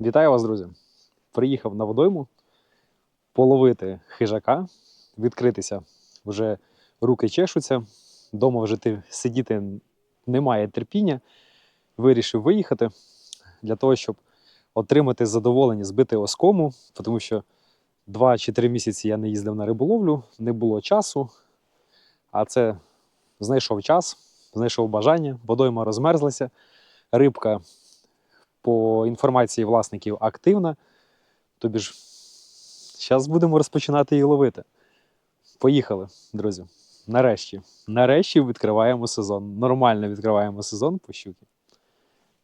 Вітаю вас, друзі! Приїхав на водойму половити хижака, відкритися. Вже руки чешуться, дома вже ти сидіти немає терпіння. Вирішив виїхати для того, щоб отримати задоволення, збити оскому, тому що два чи три місяці я не їздив на риболовлю, не було часу. А це знайшов час, знайшов бажання, водойма розмерзлася, рибка по інформації власників активна. Тобі ж зараз будемо розпочинати її ловити. Поїхали, друзі. Нарешті. Нарешті відкриваємо сезон. Нормально відкриваємо сезон по щуки.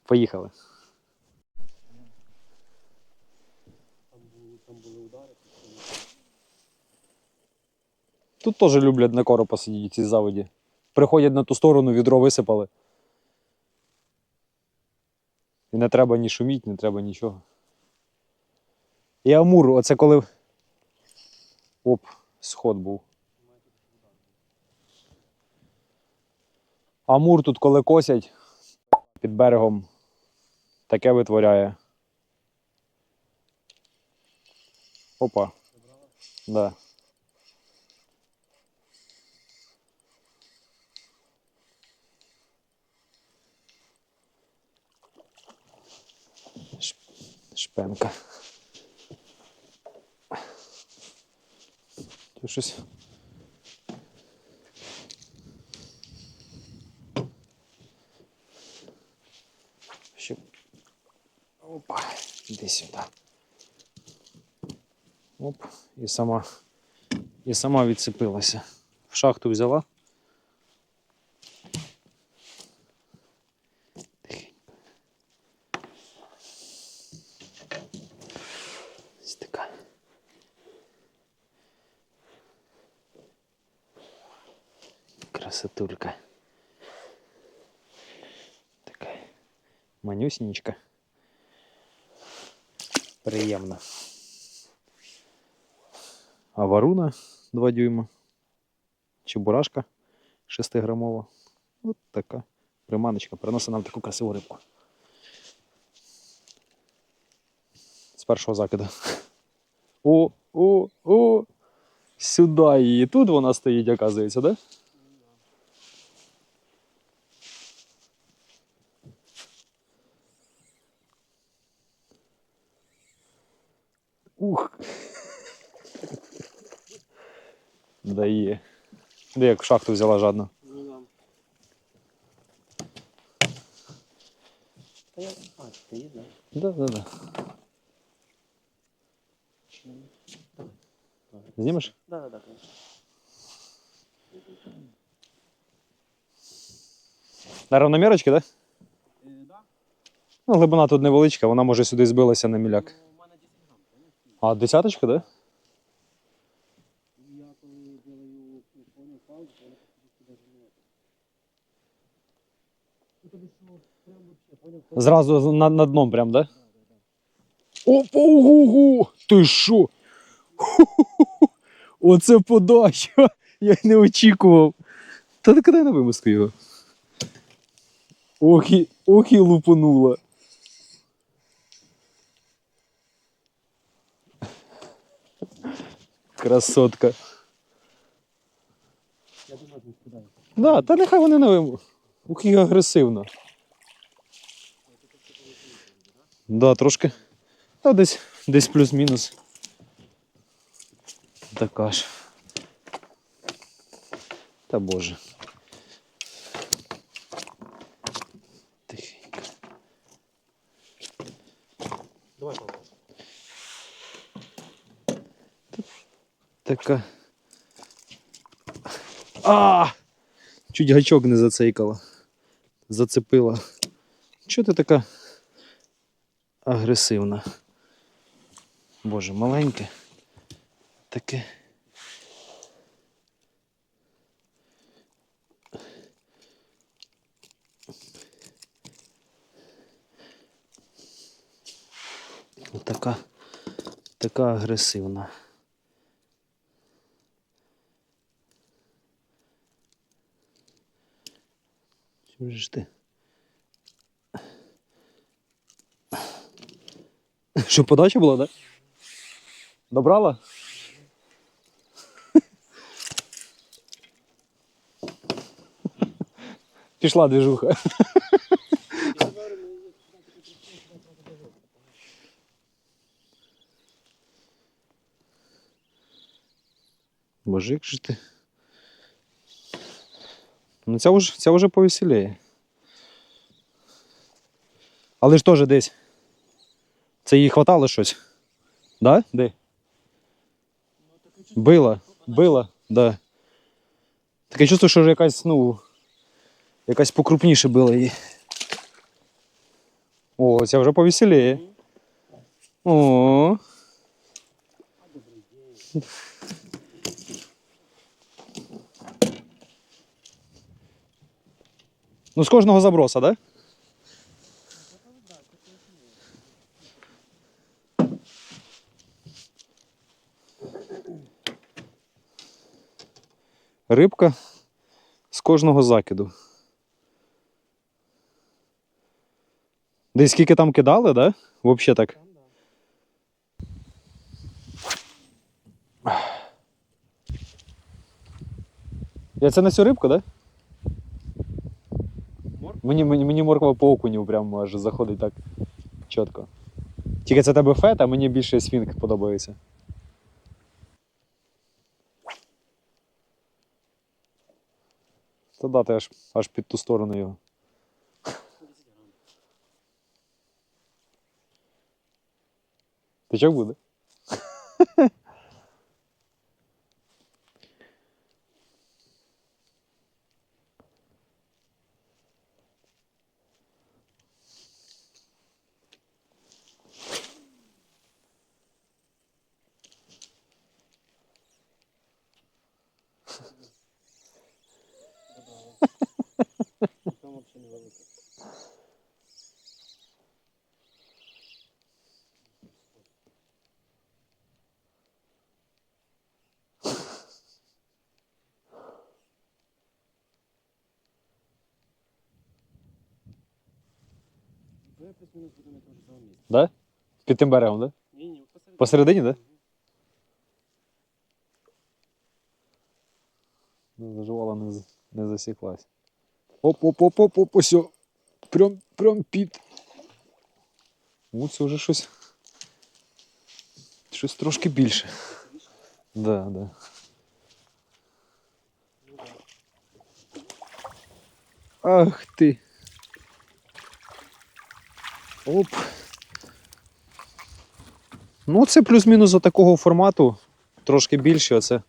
Поїхали. Тут теж люблять на коропа сидіти ці заводі. Приходять на ту сторону, відро висипали. І не треба ні шуміти, не треба нічого. І Амур, оце коли. Оп, сход був. Амур тут, коли косять під берегом, таке витворяє. Опа. Да. Шпенка. Тут щось. Ще... Опа, іди сюди. Оп, і сама, і сама відцепилася. В шахту взяла. Ось така. Красотулька. Така манюсінечка. Приємна. А варуна 2 дюйма. Чебурашка 6 грамова. От така приманочка. Приносить нам таку красиву рибку. З першого закиду. О, о, о! Сюди її. Тут вона стоїть, оказується, да? Ух. Да є. Де як шахту взяла жадно. А, стоїть, да? Да, да, да. Знімеш? Да, да, да, конечно. На равномірочки, так? Да? Е, да. Ну, глибина тут невеличка, вона може сюди збилася на міляк. Ну, у мене 10 грам, конечно. А десяточка, так? Да? Я коли делаю ну, понял паузу, то вона практически даже не это. Ну, тобі що, прям вообще, понял? коли- Зразу на, на дном прям, да? Да, да, да. Опа, ого! Ти що? Оце подача! Я не очікував. Та так дай на вимиску його. Ох і, ох і лупанула. Красотка. Я думаю, скидаю. Да, та нехай вони на виму. Ух і агресивно. Да, трошки. Та десь, десь плюс-мінус. Така ж. Та боже. Тихенько. Давай. Така. А! Чуть гачок не зацейкала. Зацепила. Чого ти така агресивна? Боже, маленьке. Таке. Така, така агресивна. Чим ж ти? Що подача була, так? Да? Добрала? Пішла движуха. Мужик же ти. Ну, ця вже, ця вже повеселіє. Але ж теж десь. Це їй хватало щось. Да? Де? Била. Била, да. Таке чувство, що якась, ну. Якась покрупніше била її. О, ця вже повеселіє. О. Ну, з кожного заброса, да? Рибка з кожного закиду. Десь скільки там кидали, да? Взагалі так. Я це на цю рибку, да? Мені, мені, мені морква по окуню прям аж заходить так чітко. Тільки це тебе фет, а мені більше свінг подобається. Та да, ти аж, аж під ту сторону його. Тичок буде? Ви плюс-мінус будемо на тому ж самому місці. Да? Під тим берегом, да? Ні, ні, посередині. Посередині, да? Ну, Заживала не, з- не засіклась. Оп-оп-оп-оп-оп, ось. о. Прям, прям під. О, це вже щось. Щось трошки більше. Да, да. Ну, да. Ах ти. Оп. Ну, це плюс-мінус за такого формату. Трошки більше оце.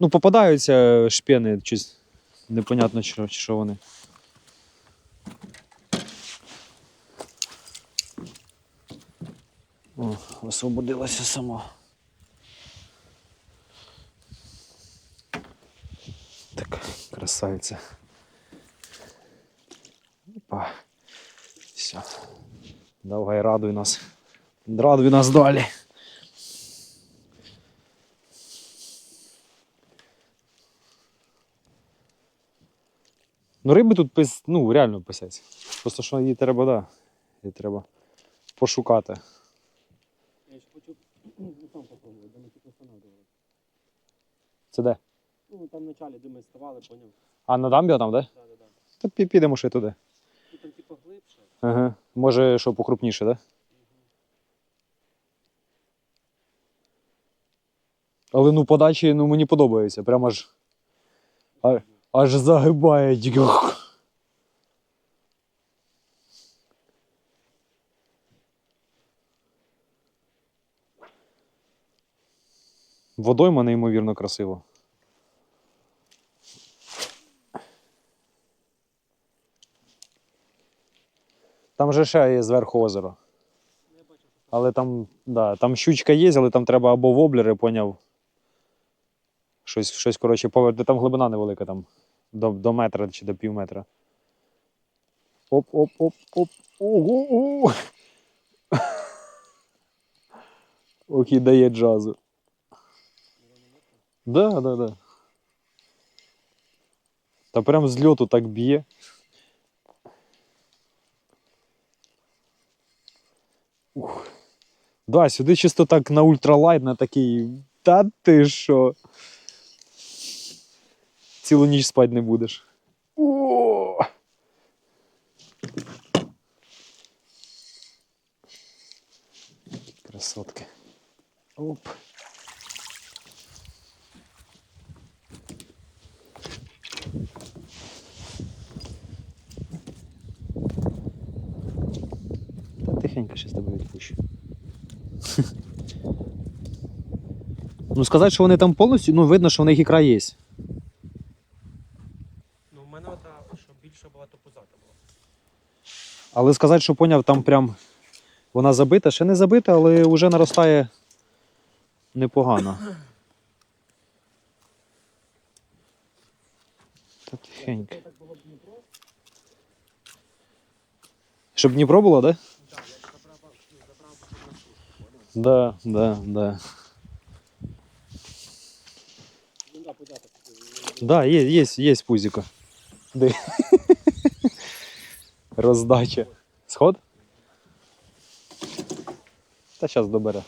Ну, попадаються шпени, щось непонятно, що, що вони. О, освободилася сама. Так, красавиця. Опа. Все. Давай, радуй нас. Радуй нас далі. Ну, риби тут пис, ну, реально писець. Просто що її треба, да. Її треба пошукати. Я ще хочу ну, там попробувати, де ми тільки встановлювали. Це де? Ну, там в началі, де ми ставали, поняв? А на дамбі там, да? Да, да, да. Та підемо ще туди. Ну, там типу глибше. Ага. Може, що покрупніше, да? Але ну подачі ну, мені подобається. Прямо аж, А- аж загибає. Водойма неймовірно красиво. Там же ще є зверху озеро. Але там, да, там щучка є, але там треба або воблери, поняв. Щось, щось коротше, повер... там глибина невелика, там до, до метра чи до пів метра. Оп-оп-оп-оп. Ого! Ох, і дає джазу. Да, да, да. Та прям з льоту так б'є. Да, сюди чисто так на ультралайт, на такий. Та ти що? Цілу ніч спати не будеш. О! Красотки. Оп. Та тихенько ще з тебе відпущу. Ну, сказати, що вони там повністю, ну, видно, що в них ікра є. Ну, в мене ота, щоб більше була, то позата була. Але сказати, що поняв, там прям вона забита, ще не забита, але вже наростає непогано. Та тихенько. Щоб Дніпро було, так? Да? так, я забрав, ну, забрав би щоб на сушку, поняв? Да, да, да. Да, є, є, є пузіко. Де? Роздача. Сход? Та зараз добере.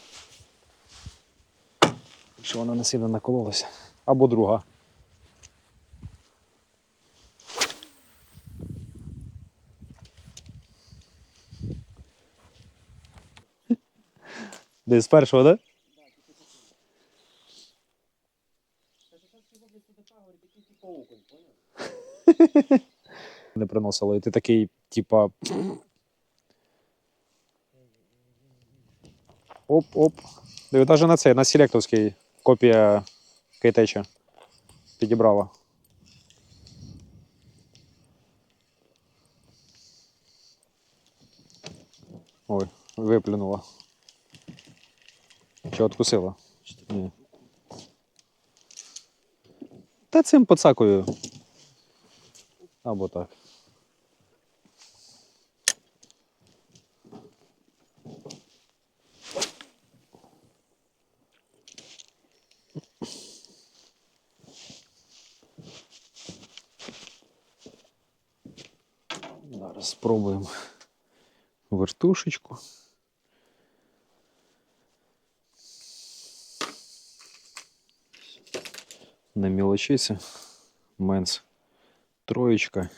Що вона не сильно накололася. Або друга. Десь з першого, так? Да? Не приносило. І ти такий, типа. Оп-оп. Навіть на цей, на селектовський копія кейтеча підібрала. Ой, виплюнула. Чи откусила? Ні. Та цим поцакою. Або так. Зараз спробуємо вертушечку. Не мілочися. Менс троєчка.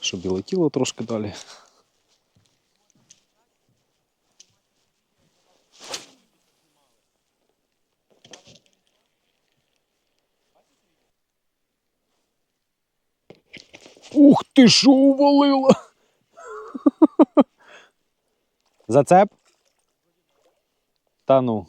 Щоб і летіло трошки далі. Ух ти що увалило! Зацеп? Та ну.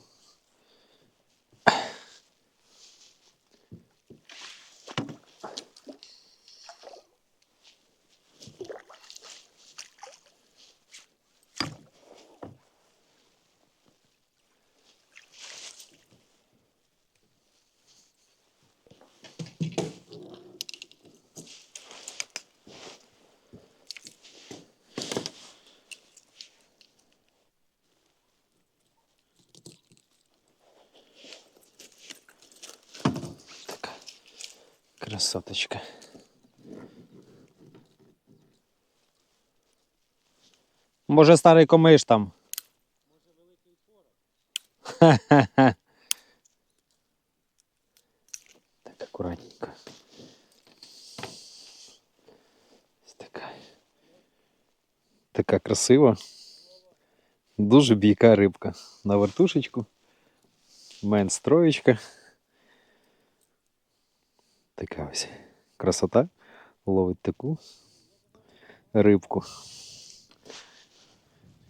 Може старий комиш там. Ха-ха-ха. Так, акуратненько. Ось така. Така красива. Дуже бійка рибка. На вертушечку. Менс троєчка. Така ось красота. Ловить таку рибку.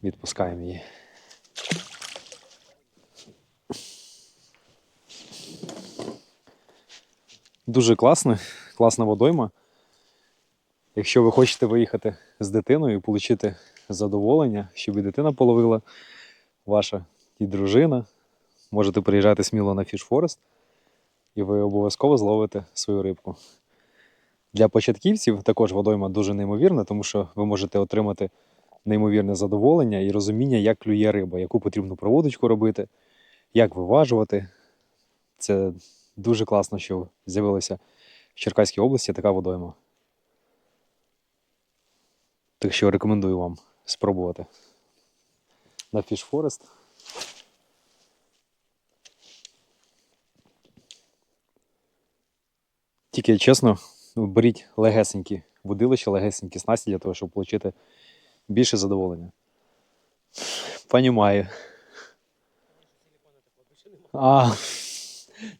Відпускаємо її. Дуже класно, класна водойма. Якщо ви хочете виїхати з дитиною і отримати задоволення, щоб і дитина половила, ваша і дружина, можете приїжджати сміло на Forest і ви обов'язково зловите свою рибку. Для початківців також водойма дуже неймовірна, тому що ви можете отримати неймовірне задоволення і розуміння, як клює риба, яку потрібно проводочку робити, як виважувати. Це дуже класно, що з'явилася в Черкаській області така водойма. Так що рекомендую вам спробувати. На Forest. Тільки чесно, беріть легесенькі водилища, легесенькі снасті для того, щоб отримати більше задоволення. Понімаю. А,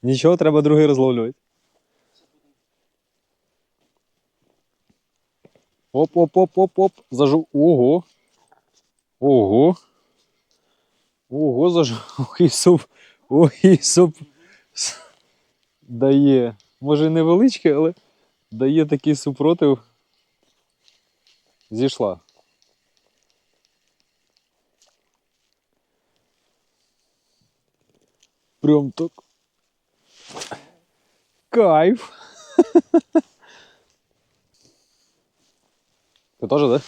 нічого, треба другий розловлювати. Оп-оп-оп-оп-оп. Зажу. Ого. Ого. Ого, зажу. І суп. І суп. Дає. Може невеличкий, але дає такий супротив. Зійшла. Прям так. Кайф. Ты тоже, да?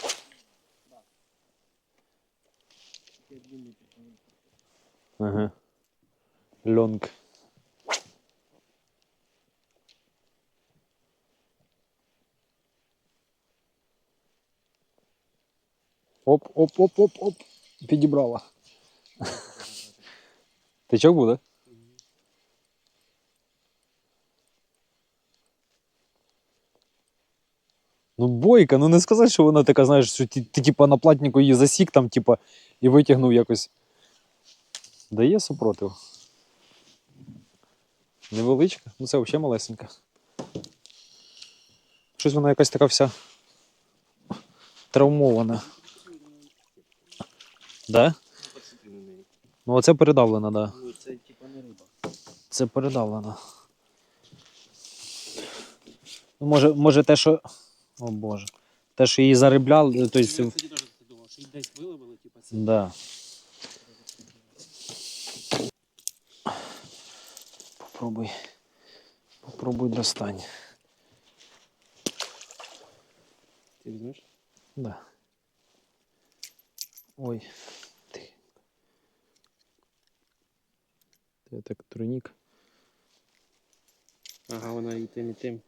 Ага. Лонг. Оп, оп, оп, оп, оп. Підібрала. Тичок буде? Ну, бойка, ну не сказати, що вона така, знаєш, що ти, ти типа на платнику її засік там, типа, і витягнув якось. Дає супротив. Невеличка, ну це взагалі малесенька. Щось вона якась така вся травмована. Да? Ну, оце передавлена, да. Ну, це типа не риба. Це передавлено. Ну, може, може те, що. О Боже. Те, що її зарибляли, то Я, есть, кстати, теж так думав, що їх десь виловили, типа це. Да. Попробуй. Попробуй достань. Ти візьмеш? Да. Ой. Ти. Це так турнік Ага, вона і тим, і тим.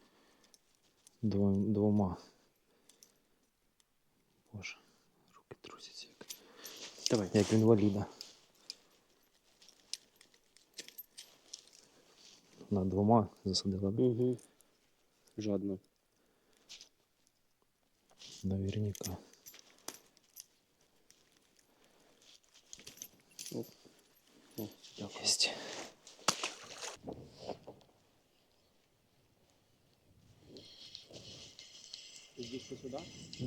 Двом- двома. Боже. Руки трусяться як. Давай. Як інваліда. На двома засадила, да? Угу. Жадно. Наверняка.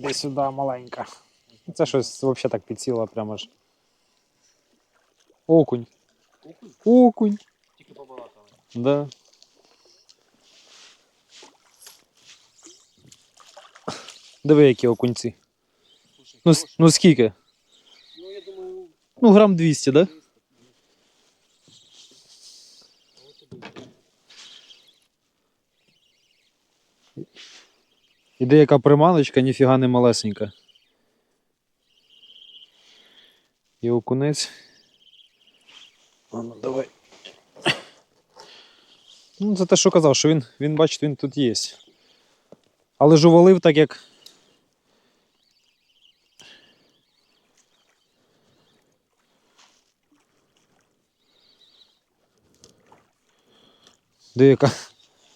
Іди сюди, маленька. Це щось взагалі так підсіло, прямо ж. Окунь. Окунь? Окунь. Тільки побалакали. Да. Диви, які окунці. Слушай, Ну, хороший. ну скільки? ну я думаю, Ну, грам 200, да? 300. От тобі. І деяка приманочка, ніфіга не малесенька. І окунець. А ну давай. Ну, це те, що казав, що він, він бачить, він тут є. Але ж увалив так як. Деяка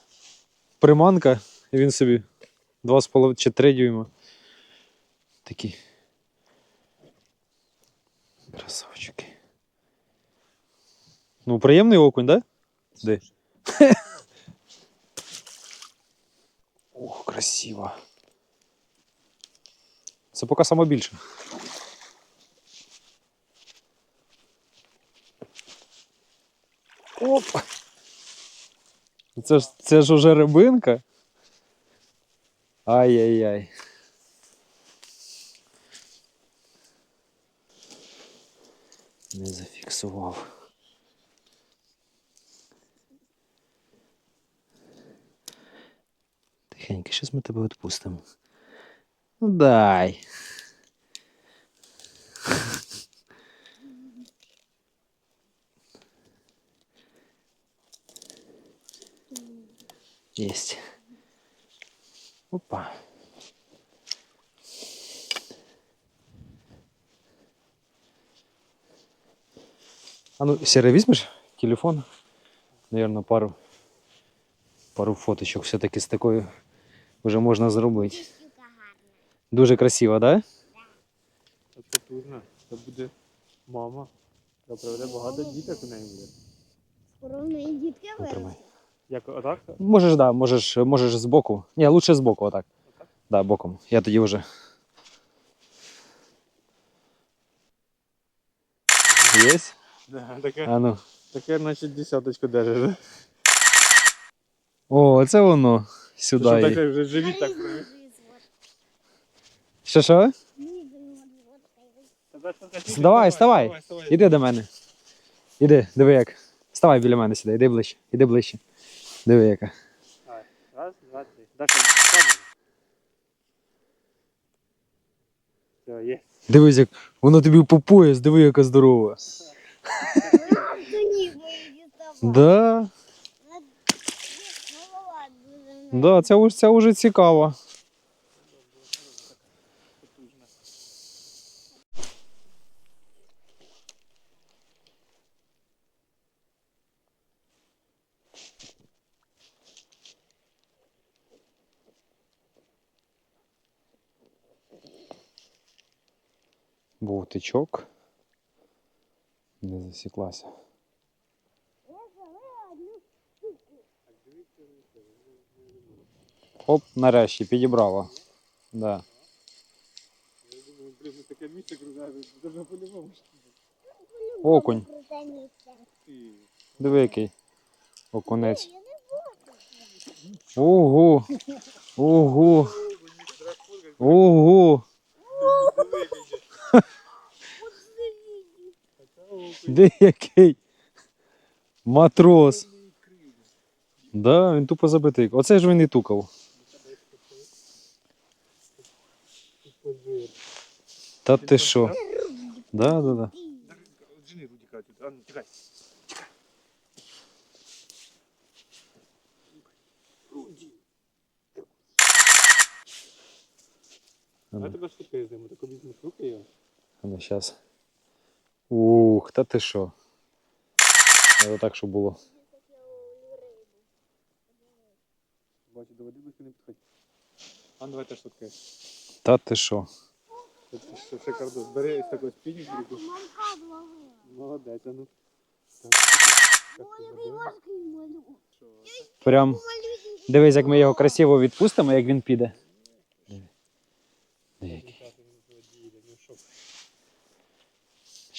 приманка, і він собі 2,5 чи 3 дюйма. Такі. Красавчики. Ну, приємний окунь, да? Де? Ох, красиво. Це поки саме більше. Оп! Це ж, це ж уже рибинка. Ай-яй-яй. Не зафіксував. Тихенько, щас ми тебе відпустимо. Ну дай. Есть. Опа. А ну, Серый, візьмеш телефон? Наверно, пару пару фоточок все-таки з такою вже можна зробити. Дуже красиво, да? Це турно. Це буде мама. Та приведе багато діток у неї буде. Скоро в неї дітки виросли. Як отак? Можеш, да, можеш, можеш збоку. Ні, лучше збоку, отак. Отак? Да, боком. Я тоді вже. Єсть? Да, таке, А ну. таке, наче десяточку держиш. О, це воно. Сюди. її. таке вже живіт так. Що що? Давай, вставай. Іди до мене. Іди, диви як. Вставай біля мене сюди, іди ближче, іди ближче. Диви яка. Раз, два, три. Даша. Все, є. Дивись, як воно тобі по пояс, диви, яка здорова. До ніг мої діставати. Да, да, це, ця це вже цікаво. Був тичок. Не засіклася. Оп, нарешті підібрала. Да. Я думаю, блін, таке місце круте, дуже по-любому. Окунь. Диви який. Окунець. Ого! Ого! Ого! Де який? Матрос. Да, він тупо забитий. Оце ж він і тукав. Та ти що? Да, да, да. А ну. Руді. А ну, тебе штуки зніму, так візьмеш руки його. ну щас. Ух, та ти що? Треба так, щоб було. Бачу, до води близько не підходь. А давай теж штуки. Та ти що? Це що шикардос. Бери ось такий спінінг руку. Мамка благала. Молодець, а ну. Що? Прям дивись, як ми його красиво відпустимо, як він піде. Диви. Диви який. Дівчата, ну, воділя, ну, що?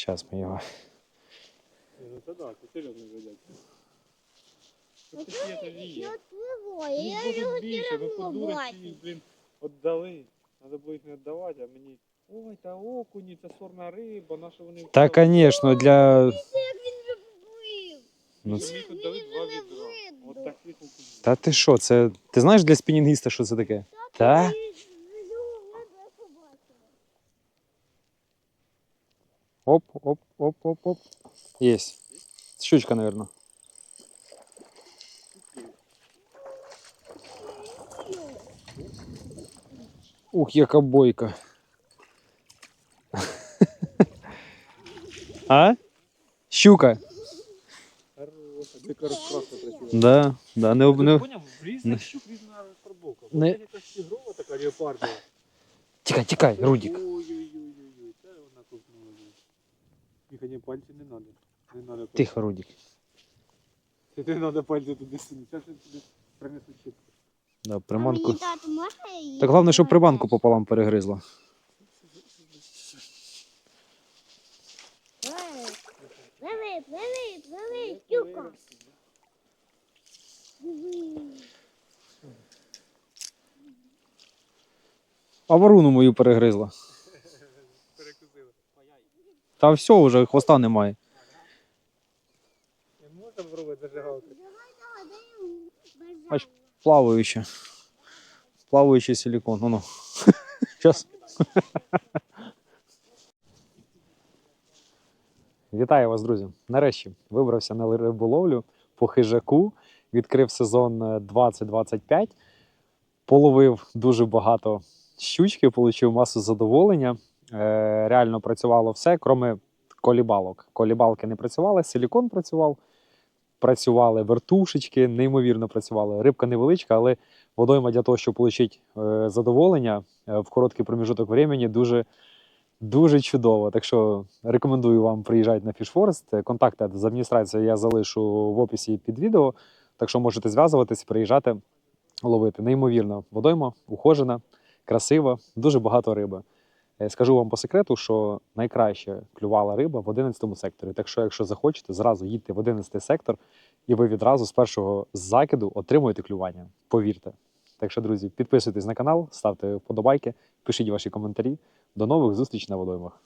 Щас ми його. Ну це так, це серйозно ведеться. Ось це ж і. Я його більше, ви все по одно дурості бачу. їх, блін, віддали. Треба було їх не віддавати, а мені. Ой, та окуні, це сорна риба, на що вони Та, вкрали?» звісно, для. Поплив. Ну, це- їх віддали два не відра. видно. От таких окунів. Та ти що, це. Ти знаєш для спінінгіста, що це таке? Та? Я побачила. Оп, оп, оп, оп, оп. Єсть. Щучка, наверное. Ух, яка бойка. А? Щука. Хороша, дика розкраска красива. Да, да, не об... Ти не... поняв? В не- різних щук різна фарбовка. Не- Це якась тігрова така леопардова. Тікай, тікай, Рудік. Ой-ой-ой-ой, це вона купнула. Тихо, не пальці не надо. Не надо. Тихо, Рудік. Це не надо пальці туди сунути. Зараз я тобі принесу щітку. Да, приманку. Так головне, щоб приманку пополам перегризла. Пливи, пливи, пливи. Диви. А варуну мою перегризла. Та все, вже хвоста немає. Не можна пробувати зажигалку? Бач. Плаваюче. Плаваючий силикон. Ну, ну. Сейчас. Вітаю вас, друзі. Нарешті вибрався на риболовлю по хижаку. Відкрив сезон е, 2025. Половив дуже багато щучки, отримав масу задоволення. Е, реально працювало все, кроме колібалок. Колібалки не працювали, силікон працював, працювали вертушечки, неймовірно працювали. Рибка невеличка, але водойма для того, щоб отримати е, задоволення е, в короткий проміжуток времени, дуже, дуже чудово. Так що рекомендую вам приїжджати на Фішфорест. Контакти з адміністрацією я залишу в описі під відео. Так що можете зв'язуватись, приїжджати, ловити. Неймовірно, водойма, ухожена, красива, дуже багато риби. Е, Скажу вам по секрету, що найкраще клювала риба в 11 секторі. Так що, якщо захочете, зразу їдьте в 11 сектор, і ви відразу з першого закиду отримуєте клювання. Повірте. Так що, друзі, підписуйтесь на канал, ставте вподобайки, пишіть ваші коментарі. До нових зустрічей на водоймах.